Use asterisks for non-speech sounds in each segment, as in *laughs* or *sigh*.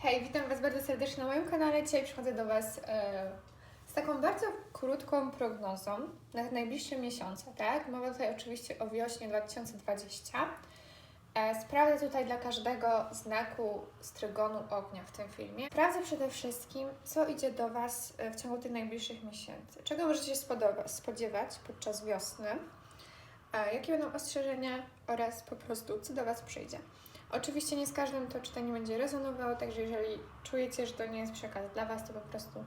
Hej, witam Was bardzo serdecznie na moim kanale. Dzisiaj przychodzę do Was e, z taką bardzo krótką prognozą na najbliższe miesiące, tak? Mowa tutaj oczywiście o wiośnie 2020. E, sprawdzę tutaj dla każdego znaku strygonu ognia w tym filmie. Sprawdzę przede wszystkim, co idzie do Was e, w ciągu tych najbliższych miesięcy. Czego możecie się spodziewać podczas wiosny, e, jakie będą ostrzeżenia oraz po prostu, co do Was przyjdzie. Oczywiście nie z każdym to czytanie będzie rezonowało, także jeżeli czujecie, że to nie jest przekaz dla Was, to po prostu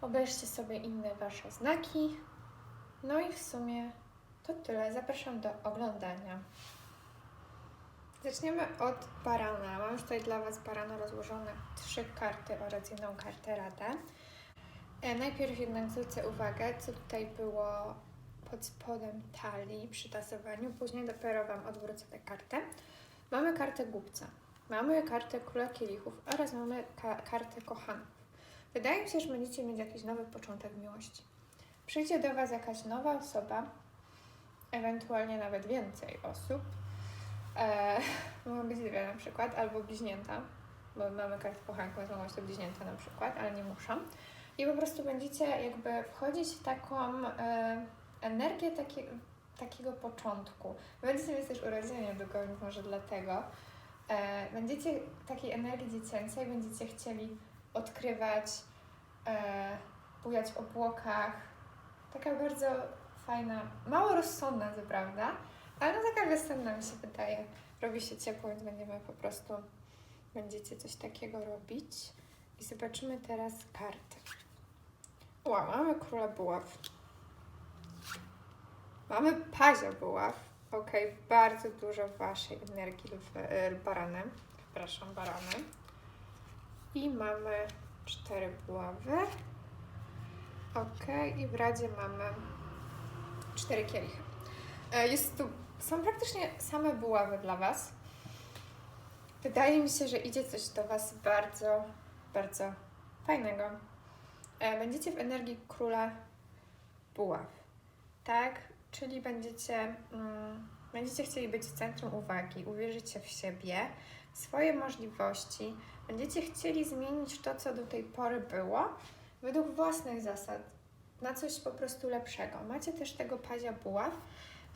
obejrzcie sobie inne Wasze znaki. No i w sumie to tyle. Zapraszam do oglądania. Zaczniemy od barana. Mam tutaj dla Was barana rozłożone trzy karty oraz jedną kartę radę. E, najpierw jednak zwrócę uwagę, co tutaj było pod spodem talii przy tasowaniu. Później dopiero Wam odwrócę tę kartę. Mamy kartę głupca, mamy kartę króla kielichów oraz mamy ka- kartę kochanków. Wydaje mi się, że będziecie mieć jakiś nowy początek miłości. Przyjdzie do Was jakaś nowa osoba, ewentualnie nawet więcej osób. E, *laughs* mogą być dwie na przykład, albo bliźnięta, bo mamy kartę kochanków, więc mogą być to bliźnięta na przykład, ale nie muszą. I po prostu będziecie jakby wchodzić w taką e, energię takie, takiego początku. Będziecie mieć też urodziny niedługo, więc może dlatego. E, będziecie takiej energii dziecięcej, będziecie chcieli odkrywać, e, bujać w obłokach. Taka bardzo fajna, mało rozsądna, co prawda, ale no taka wiosenna mi się wydaje. Robi się ciepło, więc będziemy po prostu, będziecie coś takiego robić. I zobaczymy teraz karty. Wow, mamy króla buław. Mamy pazia buław. Okej, bardzo dużo waszej energii lw, e, barany. Przepraszam, barany. I mamy cztery buławy. Okej, i w radzie mamy cztery kielichy. E, Jest tu, są praktycznie same buławy dla was. Wydaje mi się, że idzie coś do was bardzo, bardzo fajnego. E, Będziecie w energii króla buław, tak? Czyli będziecie, mm, będziecie chcieli być w centrum uwagi, uwierzycie w siebie, w swoje możliwości, będziecie chcieli zmienić to, co do tej pory było, według własnych zasad, na coś po prostu lepszego. Macie też tego pazia buław,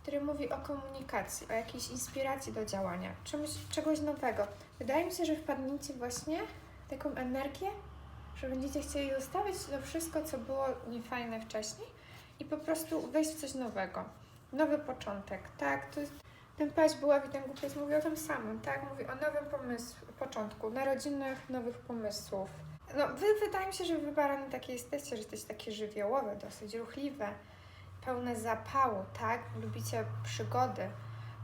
który mówi o komunikacji, o jakiejś inspiracji do działania, czegoś nowego. Wydaje mi się, że wpadniecie właśnie w taką energię, że będziecie chcieli zostawić to wszystko, co było niefajne wcześniej i po prostu wejść w coś nowego. Nowy początek, tak? To jest, ten paź buław i ten głupiec mówi o tym samym, tak? Mówi o nowym pomysłu, początku, narodzinach nowych pomysłów. No, wy wydaje mi się, że wy barany takie jesteście, że jesteście takie żywiołowe, dosyć ruchliwe, pełne zapału, tak? Lubicie przygody.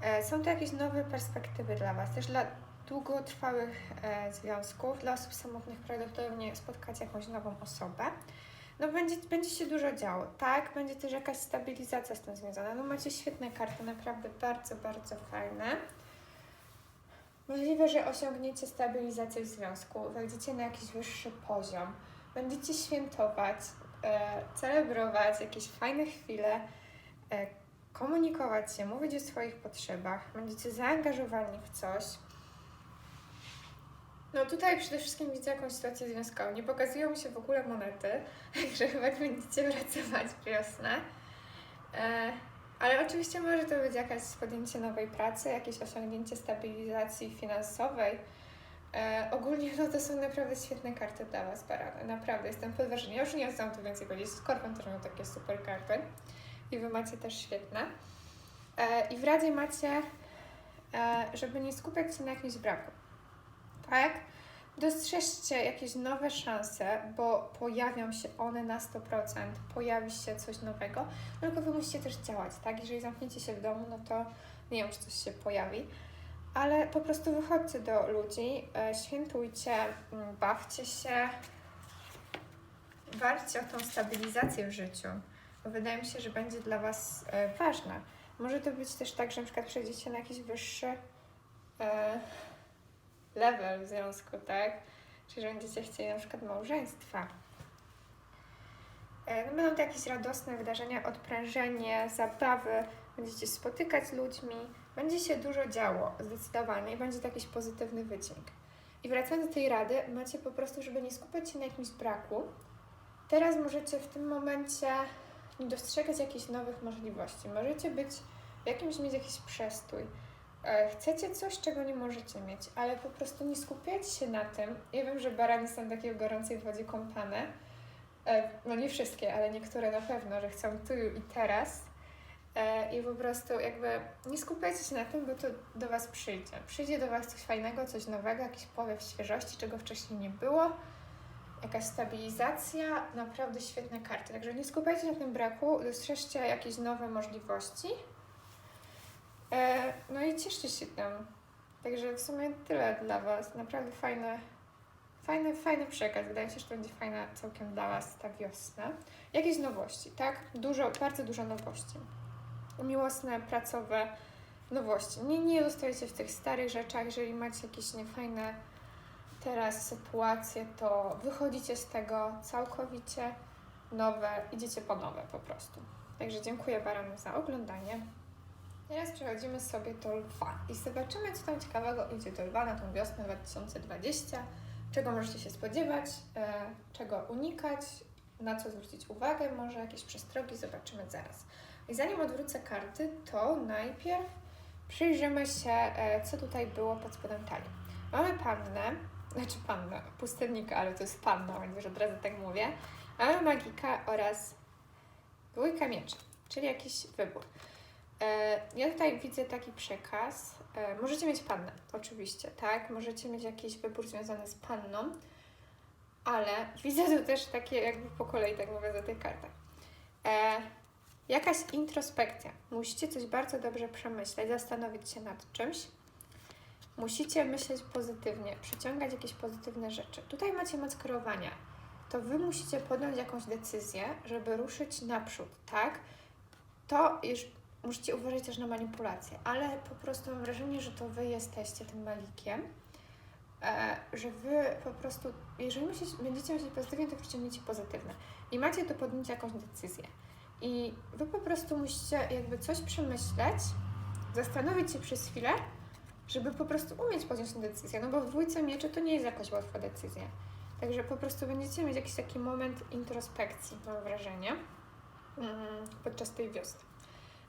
E, są to jakieś nowe perspektywy dla Was, też dla długotrwałych e, związków, dla osób samotnych prawdopodobnie spotkacie jakąś nową osobę. No będzie, będzie się dużo działo, tak? Będzie też jakaś stabilizacja z tym związana. No macie świetne karty, naprawdę bardzo, bardzo fajne. Możliwe, że osiągniecie stabilizację w związku, wejdziecie na jakiś wyższy poziom, będziecie świętować, e, celebrować jakieś fajne chwile, e, komunikować się, mówić o swoich potrzebach, będziecie zaangażowani w coś. No tutaj przede wszystkim widzę jakąś sytuację związkową. Nie pokazują mi się w ogóle monety, *laughs* także chyba nie będziecie pracować wiosnę. E, ale oczywiście może to być jakaś podjęcie nowej pracy, jakieś osiągnięcie stabilizacji finansowej. E, ogólnie no to są naprawdę świetne karty dla Was, Barany. Naprawdę, jestem pod wrażeniem. Ja już nie chcę tu więcej powiedzieć. Skorpion też miał takie super karty. I Wy macie też świetne. E, I w Radzie macie, e, żeby nie skupiać się na jakimś braku. Tak? Dostrzeżcie jakieś nowe szanse, bo pojawią się one na 100%, pojawi się coś nowego, no tylko Wy musicie też działać, tak? Jeżeli zamkniecie się w domu, no to nie wiem, czy coś się pojawi, ale po prostu wychodźcie do ludzi, e, świętujcie, mm, bawcie się, walczcie o tą stabilizację w życiu, wydaje mi się, że będzie dla Was e, ważna. Może to być też tak, że na przykład przejdziecie na jakiś wyższy e, level w związku, tak? Czyli że będziecie chcieli na przykład małżeństwa. E, No będą to jakieś radosne wydarzenia, odprężenie, zabawy, będziecie spotykać z ludźmi, będzie się dużo działo zdecydowanie i będzie to jakiś pozytywny wydźwięk. I wracając do tej rady, macie po prostu, żeby nie skupiać się na jakimś braku. Teraz możecie w tym momencie dostrzegać jakichś nowych możliwości. Możecie być w jakimś mieć jakiś przestój. E, Chcecie coś, czego nie możecie mieć, ale po prostu nie skupiać się na tym. Ja wiem, że barany są takie w gorącej wodzie kąpane. E, No nie wszystkie, ale niektóre na pewno, że chcą tu i teraz. E, I po prostu jakby nie skupiajcie się na tym, bo to do Was przyjdzie. Przyjdzie do Was coś fajnego, coś nowego, jakiś powiew świeżości, czego wcześniej nie było. Jakaś stabilizacja, naprawdę świetne karty. Także nie skupiajcie się na tym braku, dostrzeżcie jakieś nowe możliwości. E, no i cieszcie się tym. Także w sumie tyle dla Was. Naprawdę fajne, fajny, fajny przekaz. Wydaje mi się, że to będzie fajna całkiem dla Was ta wiosna. Jakieś nowości, tak? Dużo, bardzo dużo nowości. Miłosne, pracowe nowości. Nie, nie zostajecie w tych starych rzeczach. Jeżeli macie jakieś niefajne teraz sytuacje, to wychodzicie z tego całkowicie nowe, idziecie po nowe po prostu. Także dziękuję Baranu za oglądanie. Teraz przechodzimy sobie do lwa i zobaczymy, co tam ciekawego idzie do lwa na tą wiosnę 2020, czego możecie się spodziewać, e, czego unikać, na co zwrócić uwagę, może jakieś przestrogi, zobaczymy zaraz. I zanim odwrócę karty, to najpierw przyjrzymy się, e, co tutaj było pod spodem talii. Mamy pannę, znaczy pannę, pustelnika, ale to jest panna, więc już od razu tak mówię. Mamy magika oraz dwójka mieczy, czyli jakiś wybór. E, Ja tutaj widzę taki przekaz. E, Możecie mieć pannę, oczywiście, tak? Możecie mieć jakiś wybór związany z panną, ale widzę tu też takie jakby po kolei, tak mówię, za tych kartach. E, Jakaś introspekcja. Musicie coś bardzo dobrze przemyśleć, zastanowić się nad czymś. Musicie myśleć pozytywnie, przyciągać jakieś pozytywne rzeczy. Tutaj macie moc kierowania. To Wy musicie podjąć jakąś decyzję, żeby ruszyć naprzód, tak? To już musicie uważać też na manipulacje, ale po prostu mam wrażenie, że to Wy jesteście tym malikiem, e, że Wy po prostu, jeżeli myślicie, będziecie myśleć pozytywnie, to przyciągniecie pozytywne. I macie do podjęcia jakąś decyzję. I Wy po prostu musicie jakby coś przemyśleć, zastanowić się przez chwilę, żeby po prostu umieć podjąć tę decyzję, no bo w dwójce mieczy to nie jest jakaś łatwa decyzja. Także po prostu będziecie mieć jakiś taki moment introspekcji, mam wrażenie, mm, podczas tej wiosny.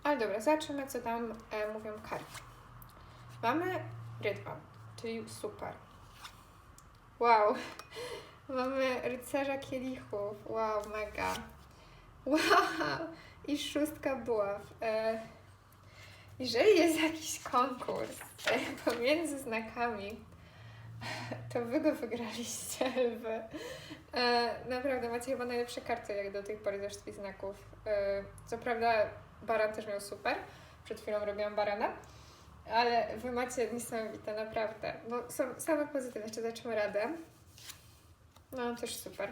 Ale dobra, zobaczymy, co tam e, mówią karty. Mamy rydwan, czyli super. Wow. *laughs* Mamy rycerza kielichów. Wow, mega. *laughs* Wow. I szóstka buław. E, jeżeli jest jakiś konkurs e, pomiędzy znakami, *laughs* to wy go wygraliście, lwy. E, naprawdę, macie chyba najlepsze karty jak do tej pory ze znaków. E, co prawda baran też miał super. Przed chwilą robiłam barana. Ale wy macie niesamowite, naprawdę. No, są same pozytywne. Jeszcze zaczniemy radę. No, też super.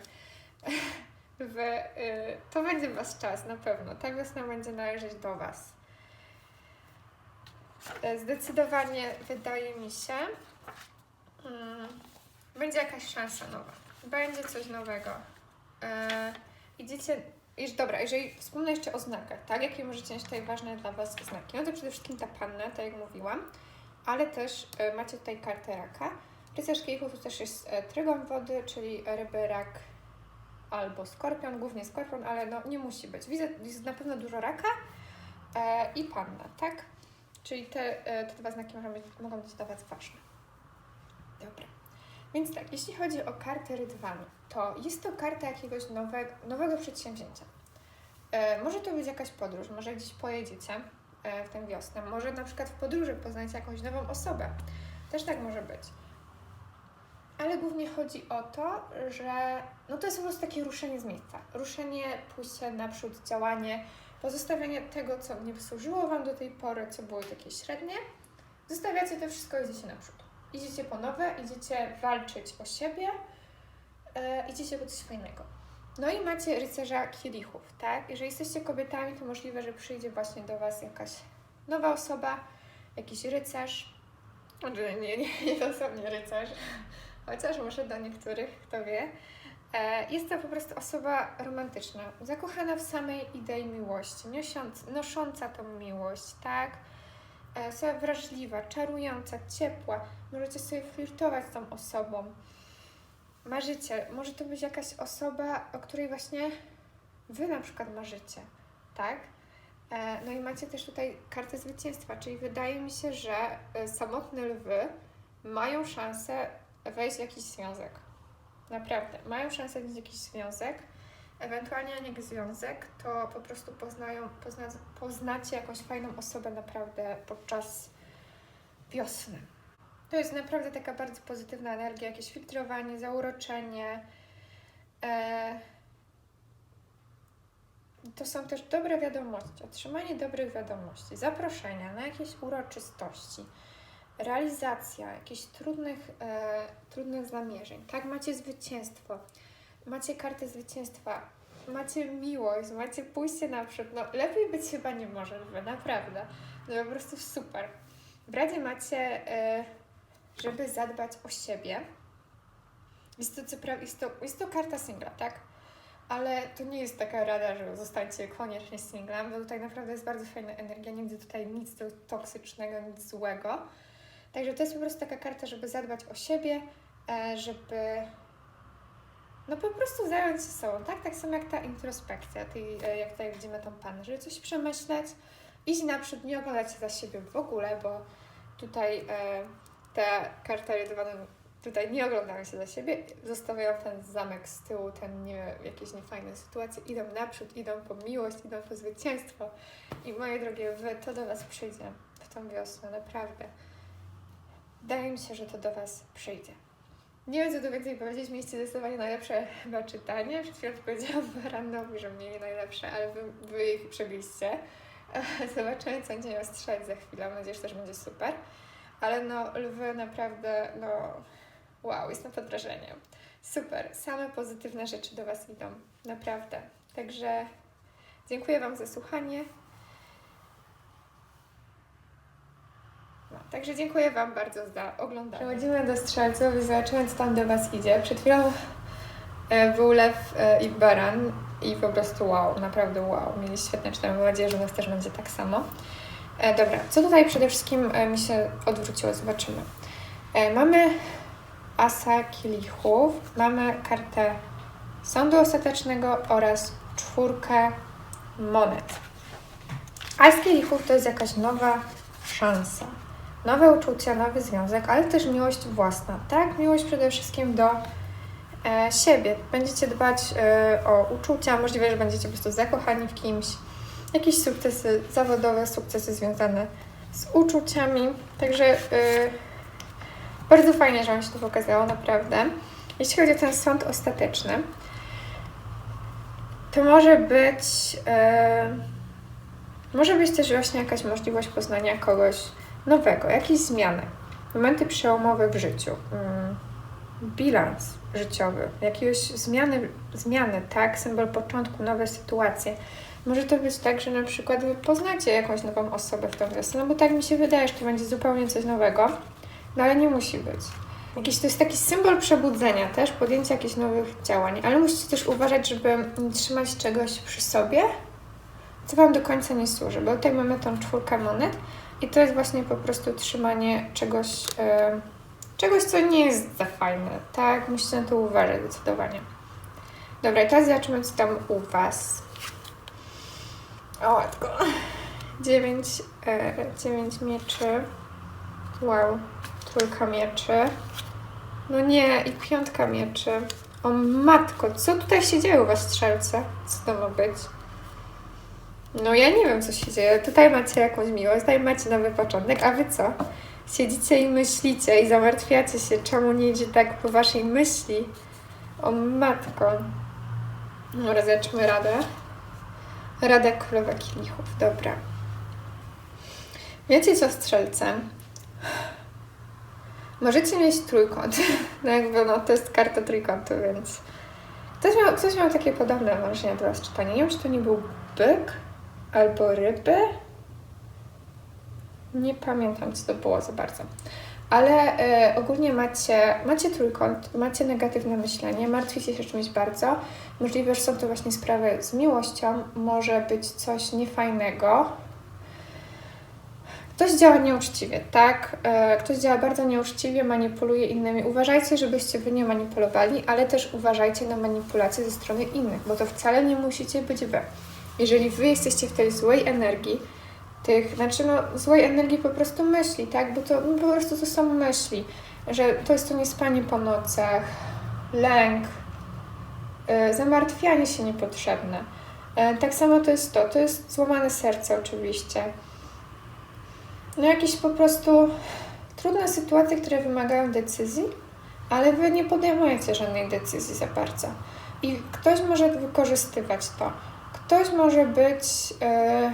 *laughs* Wy, y, to będzie was czas, na pewno. Ta wiosna będzie należeć do was. E, Zdecydowanie wydaje mi się, mm, będzie jakaś szansa nowa. Będzie coś nowego. E, idziecie już dobra, jeżeli wspomnę jeszcze o znakach, tak? Jakie możecie mieć tutaj ważne dla Was znaki? No to przede wszystkim ta panna, tak jak mówiłam, ale też e, macie tutaj kartę raka. Rycerz kielichów też jest e, trygon wody, czyli ryby, rak albo skorpion, głównie skorpion, ale no nie musi być. Widzę, jest na pewno dużo raka e, i panna, tak? Czyli te, e, te dwa znaki mogą być, mogą być dla Was ważne. Dobra. Więc tak, jeśli chodzi o kartę Rydwanu, to jest to karta jakiegoś nowego, nowego przedsięwzięcia. E, może to być jakaś podróż, może gdzieś pojedziecie e, w tę wiosnę, może na przykład w podróży poznacie jakąś nową osobę. Też tak może być. Ale głównie chodzi o to, że no to jest po prostu takie ruszenie z miejsca. Ruszenie, pójście naprzód, działanie, pozostawienie tego, co nie służyło Wam do tej pory, co było takie średnie. Zostawiacie to wszystko i idziecie naprzód. Idziecie po nowe, idziecie walczyć o siebie, e, idziecie po coś fajnego. No i macie rycerza kielichów, tak? Jeżeli jesteście kobietami, to możliwe, że przyjdzie właśnie do Was jakaś nowa osoba, jakiś rycerz. Znaczy, nie, nie, *laughs* nie dosłownie rycerz, *laughs* chociaż może do niektórych, kto wie. E, Jest to po prostu osoba romantyczna, zakochana w samej idei miłości, nosząca tą miłość, tak? E, osoba wrażliwa, czarująca, ciepła. Możecie sobie flirtować z tą osobą. Marzycie. Może to być jakaś osoba, o której właśnie Wy na przykład marzycie, tak? E, No i macie też tutaj kartę zwycięstwa, czyli wydaje mi się, że e, samotne lwy mają szansę wejść w jakiś związek. Naprawdę, mają szansę wejść w jakiś związek. Ewentualnie jak związek, to po prostu poznają, pozna, poznacie jakąś fajną osobę naprawdę podczas wiosny. To jest naprawdę taka bardzo pozytywna energia, jakieś filtrowanie, zauroczenie. E, to są też dobre wiadomości, otrzymanie dobrych wiadomości, zaproszenia na jakieś uroczystości, realizacja jakichś trudnych, e, trudnych zamierzeń. Tak, macie zwycięstwo, macie kartę zwycięstwa, macie miłość, macie pójście naprzód. No, lepiej być chyba nie może, naprawdę. No po prostu super. W razie macie, e, żeby zadbać o siebie. Jest to, co pra- jest to, jest to karta singla, tak? Ale to nie jest taka rada, że zostańcie koniecznie singlem, bo tutaj naprawdę jest bardzo fajna energia, nie widzę tutaj nic to- toksycznego, nic złego. Także to jest po prostu taka karta, żeby zadbać o siebie, e, żeby no po prostu zająć się sobą, tak? Tak samo jak ta introspekcja, tej, jak tutaj widzimy tą pan, żeby coś przemyśleć, iść naprzód, nie oglądać się za siebie w ogóle, bo tutaj e, ta karta rydowana tutaj nie oglądają się za siebie, zostawiają ten zamek z tyłu, ten nie, jakieś niefajne sytuacje, idą naprzód, idą po miłość, idą po zwycięstwo. I moje drogie, wy, to do Was przyjdzie w tą wiosnę, naprawdę. Wydaje mi się, że to do Was przyjdzie. Nie wiem, co tu więcej powiedzieć. Mieliście zdecydowanie najlepsze chyba czytanie. Przed chwilą powiedziałam Barandowi, że mieli najlepsze, ale wy, wy ich przebiliście. *laughs* Zobaczymy, co będzie miał strzelać za chwilę. Mam nadzieję, że też będzie super. Ale no, lwy naprawdę, no, wow, jestem pod wrażeniem. Super, same pozytywne rzeczy do Was idą, naprawdę. Także dziękuję Wam za słuchanie. Także dziękuję Wam bardzo za oglądanie. Przechodzimy do strzelców i zobaczymy, co tam do Was idzie. Przed chwilą e, był lew e, i baran i po prostu wow, naprawdę wow. Mieli świetne czytanie. Mam nadzieję, że nas też będzie tak samo. E, dobra, co tutaj przede wszystkim mi się odwróciło? Zobaczymy. Mamy asa kielichów, mamy kartę sądu ostatecznego oraz czwórkę monet. As kielichów to jest jakaś nowa szansa, nowe uczucia, nowy związek, ale też miłość własna, tak? Miłość przede wszystkim do e, siebie. Będziecie dbać e, o uczucia, możliwe, że będziecie po prostu zakochani w kimś, jakieś sukcesy zawodowe, sukcesy związane z uczuciami, także e, bardzo fajnie, że Wam się to pokazało, naprawdę. Jeśli chodzi o ten sąd ostateczny, to może być e, może być też właśnie jakaś możliwość poznania kogoś nowego, jakieś zmiany, momenty przełomowe w życiu, mm, bilans życiowy, jakieś zmiany, zmiany, tak, symbol początku, nowe sytuacje. Może to być tak, że na przykład wy poznacie jakąś nową osobę w tą wiosnę, no bo tak mi się wydaje, że to będzie zupełnie coś nowego, no ale nie musi być. Jakiś to jest taki symbol przebudzenia też, podjęcia jakichś nowych działań, ale musicie też uważać, żeby nie trzymać czegoś przy sobie, co Wam do końca nie służy, bo tutaj mamy tą czwórkę monet i to jest właśnie po prostu trzymanie czegoś, e, czegoś, co nie jest za fajne, tak? Musicie na to uważać zdecydowanie. Dobra, teraz zobaczymy, co tam u Was. O, łatwo. Dziewięć, e, dziewięć mieczy. Wow, trójka mieczy. No nie, i piątka mieczy. O matko, co tutaj się dzieje u Was, strzelce? Co to ma być? No ja nie wiem, co się dzieje. Tutaj macie jakąś miłość, tutaj macie nowy początek, a wy co? Siedzicie i myślicie i zamartwiacie się, czemu nie idzie tak po waszej myśli. O matko. No, rozeczmy radę. Rada królowa kielichów, dobra. Wiecie co, strzelce? Możecie mieć trójkąt. *laughs* No jakby, no to jest karta trójkątu, więc... Ktoś miał, ktoś miał takie podobne wrażenia do Was czytania. Nie wiem, czy to nie był byk albo ryby. Nie pamiętam, co to było za bardzo. Ale e, ogólnie macie, macie trójkąt, macie negatywne myślenie, martwicie się czymś bardzo. Możliwe, że są to właśnie sprawy z miłością, może być coś niefajnego. ktoś działa nieuczciwie, tak? E, Ktoś działa bardzo nieuczciwie, manipuluje innymi. Uważajcie, żebyście wy nie manipulowali, ale też uważajcie na manipulacje ze strony innych, bo to wcale nie musicie być wy. Jeżeli wy jesteście w tej złej energii, tych, znaczy no, złej energii po prostu myśli, tak? Bo to no, po prostu to są myśli, że to jest to niespanie po nocach, lęk, e, zamartwianie się niepotrzebne. E, tak samo to jest to, to jest złamane serce oczywiście. No jakieś po prostu trudne sytuacje, które wymagają decyzji, ale wy nie podejmujecie żadnej decyzji za bardzo. I ktoś może wykorzystywać to. Ktoś może być. e,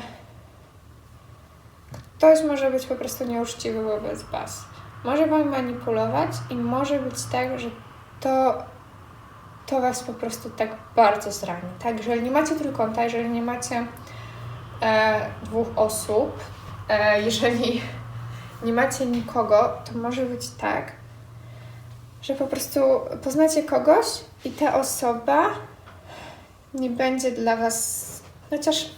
ktoś może być po prostu nieuczciwy wobec Was. Może Wam manipulować i może być tak, że to, to Was po prostu tak bardzo zrani. Tak, jeżeli nie macie trójkąta, jeżeli nie macie e, dwóch osób, e, jeżeli *laughs* nie macie nikogo, to może być tak, że po prostu poznacie kogoś i ta osoba nie będzie dla Was, chociaż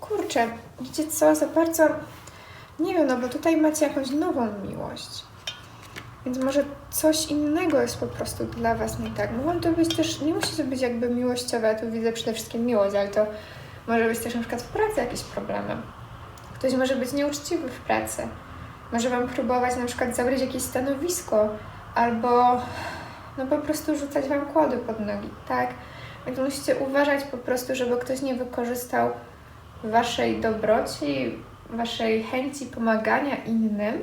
kurczę, wiecie co, za bardzo, nie wiem, no bo tutaj macie jakąś nową miłość. Więc może coś innego jest po prostu dla Was nie tak. Mogą to być też, nie musi to być jakby miłościowe, ja tu widzę przede wszystkim miłość, ale to może być też na przykład w pracy jakieś problemy. Ktoś może być nieuczciwy w pracy. Może Wam próbować na przykład zabrać jakieś stanowisko albo no po prostu rzucać Wam kłody pod nogi, tak? Więc musicie uważać po prostu, żeby ktoś nie wykorzystał Waszej dobroci, Waszej chęci pomagania innym,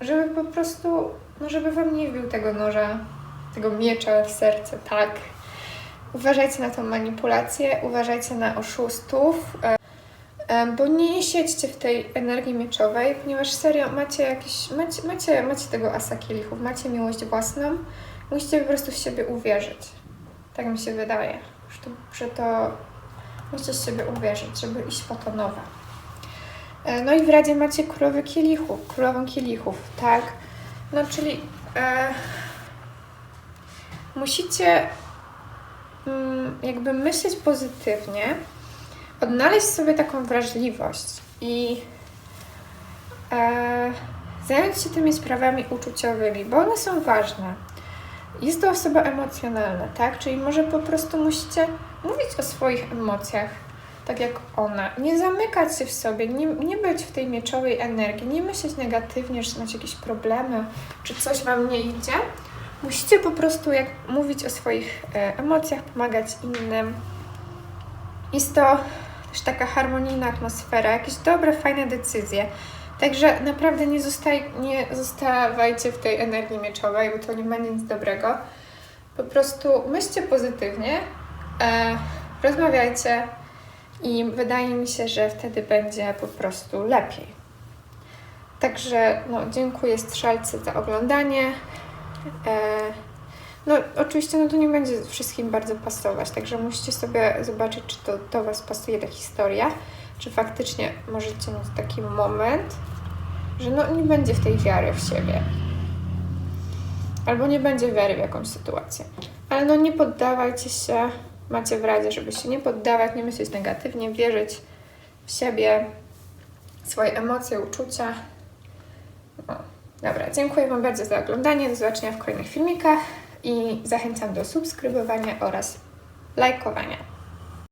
żeby po prostu, no żeby Wam nie wbił tego noża, tego miecza w serce, tak? Uważajcie na tą manipulację, uważajcie na oszustów, e, e, bo nie siedźcie w tej energii mieczowej, ponieważ serio macie jakiś, macie, macie, macie tego asa kielichów, macie miłość własną, musicie po prostu w siebie uwierzyć. Tak mi się wydaje, że to, w siebie uwierzyć, żeby iść po to nowe. E, No i w Radzie macie królowę kielichów, królową kielichów, tak? No czyli e, musicie mm, jakby myśleć pozytywnie, odnaleźć sobie taką wrażliwość i e, zająć się tymi sprawami uczuciowymi, bo one są ważne. Jest to osoba emocjonalna, tak? Czyli może po prostu musicie mówić o swoich emocjach, tak jak ona. Nie zamykać się w sobie, nie, nie być w tej mieczowej energii, nie myśleć negatywnie, że macie jakieś problemy, czy coś Wam nie idzie. Musicie po prostu jak mówić o swoich e, emocjach, pomagać innym. Jest to też taka harmonijna atmosfera, jakieś dobre, fajne decyzje. Także naprawdę nie, zostaj, nie zostawajcie w tej energii mieczowej, bo to nie ma nic dobrego. Po prostu myślcie pozytywnie, e, rozmawiajcie i wydaje mi się, że wtedy będzie po prostu lepiej. Także no, dziękuję strzelcy za oglądanie. E, no oczywiście no, to nie będzie wszystkim bardzo pasować, także musicie sobie zobaczyć, czy to do Was pasuje ta historia, czy faktycznie możecie mieć taki moment, że no nie będzie w tej wiary w siebie. Albo nie będzie wiary w jakąś sytuację. Ale no nie poddawajcie się, macie w radzie, żeby się nie poddawać, nie myśleć negatywnie, wierzyć w siebie, swoje emocje, uczucia. O, dobra, dziękuję Wam bardzo za oglądanie, do zobaczenia w kolejnych filmikach i zachęcam do subskrybowania oraz lajkowania.